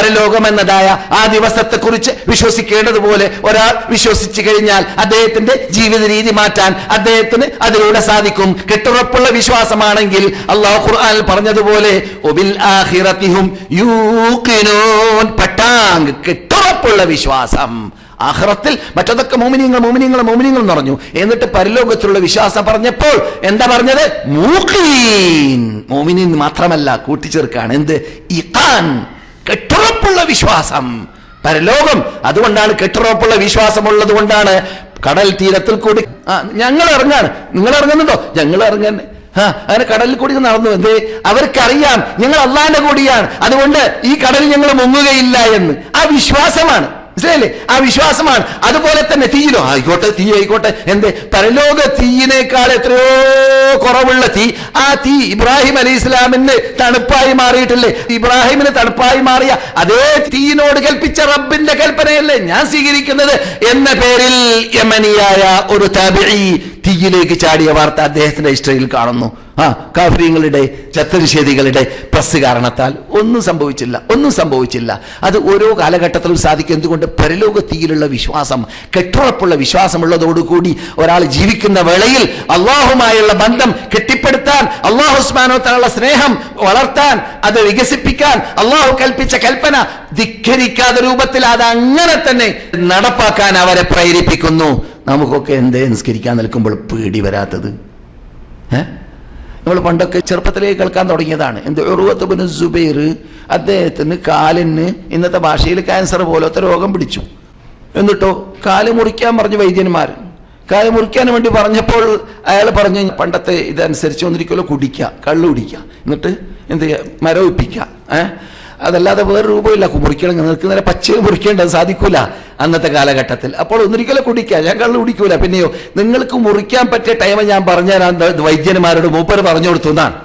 പരലോകം എന്നതായ ആ ദിവസത്തെക്കുറിച്ച് വിശ്വസിക്കേണ്ടതുപോലെ ഒരാൾ വിശ്വസിച്ചു കഴിഞ്ഞാൽ അദ്ദേഹത്തിന്റെ ജീവിത രീതി മാറ്റാൻ അദ്ദേഹത്തിന് അതിലൂടെ സാധിക്കും. കെട്ടുറപ്പുള്ള വിശ്വാസമാണെങ്കിൽ അള്ളാഹു ഖുർആൻ പറഞ്ഞതുപോലെ പട്ടാങ് കെട്ടുറപ്പുള്ള വിശ്വാസം. ആഹ്റത്തിൽ മറ്റതൊക്കെ മോമിനിയങ്ങൾ മോമിനിയങ്ങൾ മോമിനിയങ്ങൾ എന്ന് പറഞ്ഞു. എന്നിട്ട് പരലോകത്തിലുള്ള വിശ്വാസം പറഞ്ഞപ്പോൾ എന്താ പറഞ്ഞത്? മൂക്കീൻ മോമിനിൻ മാത്രമല്ല കൂട്ടിച്ചേർക്കാണ്. എന്ത്? ഇഖാൻ. കെട്ടുറപ്പുള്ള വിശ്വാസം. പരലോകം അതുകൊണ്ടാണ് കെട്ടുറപ്പുള്ള വിശ്വാസമുള്ളത് കൊണ്ടാണ് കടൽ തീരത്തിൽ കൂടി ആ, ഞങ്ങൾ ഇറങ്ങാണ് നിങ്ങൾ ഇറങ്ങുന്നുണ്ടോ ഞങ്ങൾ ഇറങ്ങാൻ ആ അങ്ങനെ കടലിൽ കൂടി നടന്നു. എന്തേ? അവർക്കറിയാം. ഞങ്ങൾ അള്ളാന്റെ കൂടിയാണ്. അതുകൊണ്ട് ഈ കടലിൽ ഞങ്ങൾ മുങ്ങുകയില്ല എന്ന്. ആ വിശ്വാസമാണ്. മനസ്സിലായില്ലേ? ആ വിശ്വാസമാണ്. അതുപോലെ തന്നെ തീയിലോ. ആയിക്കോട്ടെ തീ ആയിക്കോട്ടെ. എന്ത്? പരലോക തീയിനേക്കാൾ എത്രയോ കുറവുള്ള തീ. ആ തീ ഇബ്രാഹിം അലി ഇസ്ലാമിന് തണുപ്പായി മാറിയിട്ടില്ലേ? ഇബ്രാഹിമിന് തണുപ്പായി മാറിയ അതേ തീയിനോട് കൽപ്പിച്ച റബ്ബിന്റെ കൽപ്പനയല്ലേ ഞാൻ സ്വീകരിക്കുന്നത് എന്ന പേരിൽ യമനിയായ ഒരു തബി തീയിലേക്ക് ചാടിയ വാർത്ത അദ്ദേഹത്തിന്റെ ഹിസ്റ്ററിയിൽ കാണുന്നു. ആ കാഫര്യങ്ങളുടെ ചത്തനിഷേധികളുടെ പ്രസ് കാരണത്താൽ ഒന്നും സംഭവിച്ചില്ല ഒന്നും സംഭവിച്ചില്ല. അത് ഓരോ കാലഘട്ടത്തിലും സാധിക്കും. എന്തുകൊണ്ട്? പരലോകത്തിയിലുള്ള തീയിലുള്ള വിശ്വാസം കെട്ടുറപ്പുള്ള വിശ്വാസമുള്ളതോടുകൂടി ഒരാൾ ജീവിക്കുന്ന വേളയിൽ അള്ളാഹുമായുള്ള ബന്ധം കെട്ടിപ്പടുത്താൻ അള്ളാഹുസ്മാനോത്തനുള്ള സ്നേഹം വളർത്താൻ അത് വികസിപ്പിക്കാൻ അള്ളാഹു കൽപ്പിച്ച കൽപ്പന ധിഖരിക്കാത്ത രൂപത്തിൽ അത് അങ്ങനെ തന്നെ നടപ്പാക്കാൻ അവരെ പ്രേരിപ്പിക്കുന്നു. നമുക്കൊക്കെ എന്തേ നിസ്കരിക്കാൻ നിൽക്കുമ്പോൾ പേടി വരാത്തത്? ഏ? നമ്മൾ പണ്ടൊക്കെ ചെറുപ്പത്തിലേ കേൾക്കാൻ തുടങ്ങിയതാണ്. എന്ത് ഉറുവത്തുബിന് സുബൈർ അദ്ദേഹത്തിന് കാലിന് ഇന്നത്തെ ഭാഷയിൽ ക്യാൻസർ പോലത്തെ രോഗം പിടിച്ചു. എന്നിട്ടോ കാൽ മുറിക്കാൻ പറഞ്ഞു വൈദ്യന്മാർ കാൽ മുറിക്കാൻ വേണ്ടി പറഞ്ഞപ്പോൾ അയാൾ പറഞ്ഞു പണ്ടത്തെ ഇതനുസരിച്ച് ഒന്നിരിക്കലോ കുടിക്കുക കള്ളു കുടിക്കുക. എന്നിട്ട് എന്ത് ചെയ്യുക മരവിപ്പിക്കുക. ഏഹ് അതല്ലാതെ വേറെ രൂപമില്ല മുറിക്കണമെങ്കിൽ നിനക്ക് നേരെ പച്ചയിൽ മുറിക്കേണ്ടത് സാധിക്കൂല. അന്നത്തെ കാലഘട്ടത്തിൽ. അപ്പോൾ ഒന്നിരിക്കലും കുടിക്കുക. ഞാൻ കള്ളു കുടിക്കൂല. പിന്നെയോ നിങ്ങൾക്ക് മുറിക്കാൻ പറ്റിയ ടൈം ഞാൻ പറഞ്ഞുതരാൻ വൈദ്യന്മാരോട് മൂപ്പർ പറഞ്ഞു കൊടുത്തു എന്നാണ്.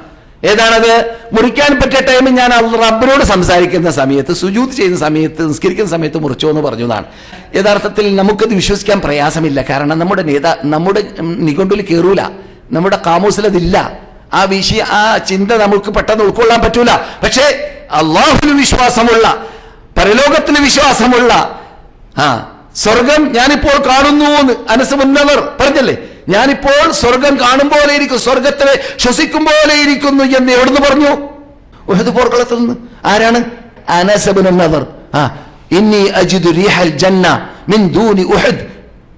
ഏതാണത്? മുറിക്കാൻ പറ്റിയ ടൈം ഞാൻ റബ്ബിനോട് സംസാരിക്കുന്ന സമയത്ത് സുജൂത് ചെയ്യുന്ന സമയത്ത് നിസ്കരിക്കുന്ന സമയത്ത് മുറിച്ചോ എന്ന് പറഞ്ഞതാണ് യഥാർത്ഥത്തിൽ നമുക്കത് വിശ്വസിക്കാൻ പ്രയാസമില്ല. കാരണം നമ്മുടെ നേതാ നമ്മുടെ നിഘണ്ടുവിൽ കയറൂല നമ്മുടെ കാമൂസിൽ അതില്ല. ആ വിഷയ ആ ചിന്ത നമുക്ക് പെട്ടെന്ന് ഉൾക്കൊള്ളാൻ പറ്റൂല. പക്ഷേ അള്ളാഹുവിന് വിശ്വാസമുള്ള പരലോകത്തിന് വിശ്വാസമുള്ള ആ സ്വർഗം ഞാനിപ്പോൾ കാണുന്നു എന്ന് അനസ് മുന്നവർ പറഞ്ഞല്ലേ? ഞാനിപ്പോൾ സ്വർഗം കാണും പോലെ ഇരിക്കും സ്വർഗത്തെ ശ്വസിക്കും പോലെ ഇരിക്കുന്നു എന്ന് എവിടുന്ന് പറഞ്ഞു? ഉഹദ് പോർക്കളത്തിൽ നിന്ന്. ആരാണ്? അനസബുന്നവർ ആ ഇന്നി അജിദു റീഹൽ ജന്ന മിൻ ദൂനി ഉഹദ്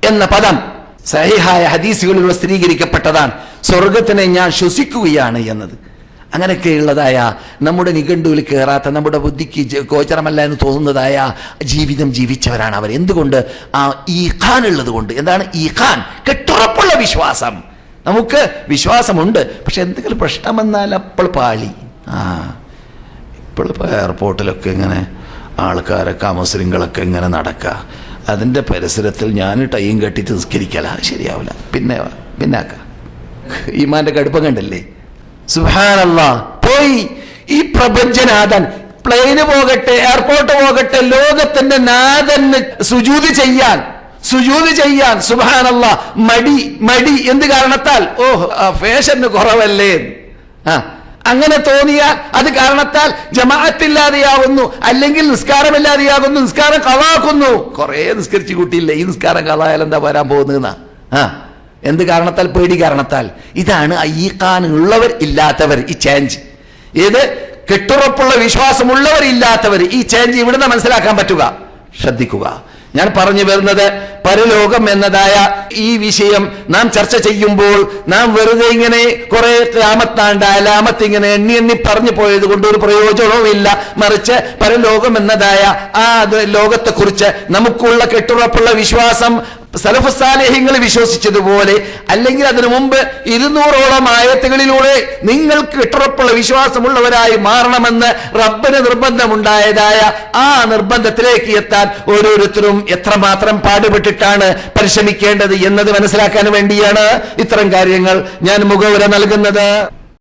എന്ന പദം സഹിഹായ ഹദീസുകളിലൂടെ സ്ഥിരീകരിക്കപ്പെട്ടതാണ്. സ്വർഗത്തിനെ ഞാൻ ശ്വസിക്കുകയാണ് എന്നത്. അങ്ങനെയൊക്കെയുള്ളതായ നമ്മുടെ നിഘണ്ടുവിൽ കയറാത്ത നമ്മുടെ ബുദ്ധിക്ക് ഗോചരമല്ല എന്ന് തോന്നുന്നതായ ജീവിതം ജീവിച്ചവരാണ് അവർ. എന്തുകൊണ്ട്? ആ ഈ ഖാൻ ഉള്ളത് കൊണ്ട്. എന്താണ്? ഈ ഖാൻ. കെട്ടുറപ്പുള്ള വിശ്വാസം. നമുക്ക് വിശ്വാസമുണ്ട് പക്ഷെ എന്തെങ്കിലും പ്രശ്നം വന്നാൽ അപ്പോൾ പാളി. ആ ഇപ്പോൾ എയർപോർട്ടിലൊക്കെ ഇങ്ങനെ ആൾക്കാരൊക്കെ മുസ്ലിങ്ങളൊക്കെ ഇങ്ങനെ നടക്കുക അതിന്റെ പരിസരത്തിൽ ഞാൻ ടൈം കെട്ടിട്ട് നിസ്കരിക്കല. ശരിയാവില്ല പിന്നെ പിന്നാക്ക. ഈമാന്റെ കടുപ്പം കണ്ടല്ലേ? സുഹാനല്ല പോയി. ഈ പ്രപഞ്ചനാഥൻ പ്ലെയിന് പോകട്ടെ എയർപോർട്ട് പോകട്ടെ ലോകത്തിന്റെ നാഥന് സുജൂതി ചെയ്യാൻ സുജൂതി ചെയ്യാൻ സുബാനല്ല മടി മടി. എന്ത് കാരണത്താൽ? ഓ ഫാഷന് കുറവല്ലേ? അങ്ങനെ തോന്നിയാൽ അത് കാരണത്താൽ ജമാഅത്തില്ലാതെയാകുന്നു അല്ലെങ്കിൽ നിസ്കാരമില്ലാതെയാകുന്നു നിസ്കാരം കളാക്കുന്നു കുറെ നിസ്കരിച്ചു കൂട്ടിയില്ല? ഈ നിസ്കാരം കളായാൽ എന്താ വരാൻ പോകുന്നതെന്നാ? ആ എന്ത് കാരണത്താൽ? പേടി കാരണത്താൽ. ഇതാണ് അയ്യക്കാൻ ഉള്ളവർ ഇല്ലാത്തവർ ഈ ചേഞ്ച് ഏത്? കെട്ടുറപ്പുള്ള വിശ്വാസമുള്ളവർ ഇല്ലാത്തവർ ഈ ചേഞ്ച് ഇവിടുന്ന് മനസ്സിലാക്കാൻ പറ്റുക. ശ്രദ്ധിക്കുക. ഞാൻ പറഞ്ഞു വരുന്നത് പരലോകം എന്നതായ ഈ വിഷയം നാം ചർച്ച ചെയ്യുമ്പോൾ നാം വെറുതെ ഇങ്ങനെ കുറെ രാമത്താണ്ട ലാമത്ത് ഇങ്ങനെ എണ്ണി എണ്ണി പറഞ്ഞു പോയത് കൊണ്ട് ഒരു പ്രയോജനവും ഇല്ല. മറിച്ച് പരലോകം എന്നതായ ആ ലോകത്തെക്കുറിച്ച് നമുക്കുള്ള കെട്ടുറപ്പുള്ള വിശ്വാസം സലഫസാലേഹ്യങ്ങൾ വിശ്വസിച്ചതുപോലെ അല്ലെങ്കിൽ അതിനു മുമ്പ് ഇരുന്നൂറോളം ആയത്തുകളിലൂടെ നിങ്ങൾക്ക് ഇട്ടുറപ്പുള്ള വിശ്വാസമുള്ളവരായി മാറണമെന്ന് റബ്ബന് നിർബന്ധമുണ്ടായതായ ആ നിർബന്ധത്തിലേക്ക് എത്താൻ ഓരോരുത്തരും എത്രമാത്രം പാടുപെട്ടിട്ടാണ് പരിശ്രമിക്കേണ്ടത് എന്നത് മനസ്സിലാക്കാൻ വേണ്ടിയാണ് ഇത്തരം കാര്യങ്ങൾ ഞാൻ മുഖവുര നൽകുന്നത്.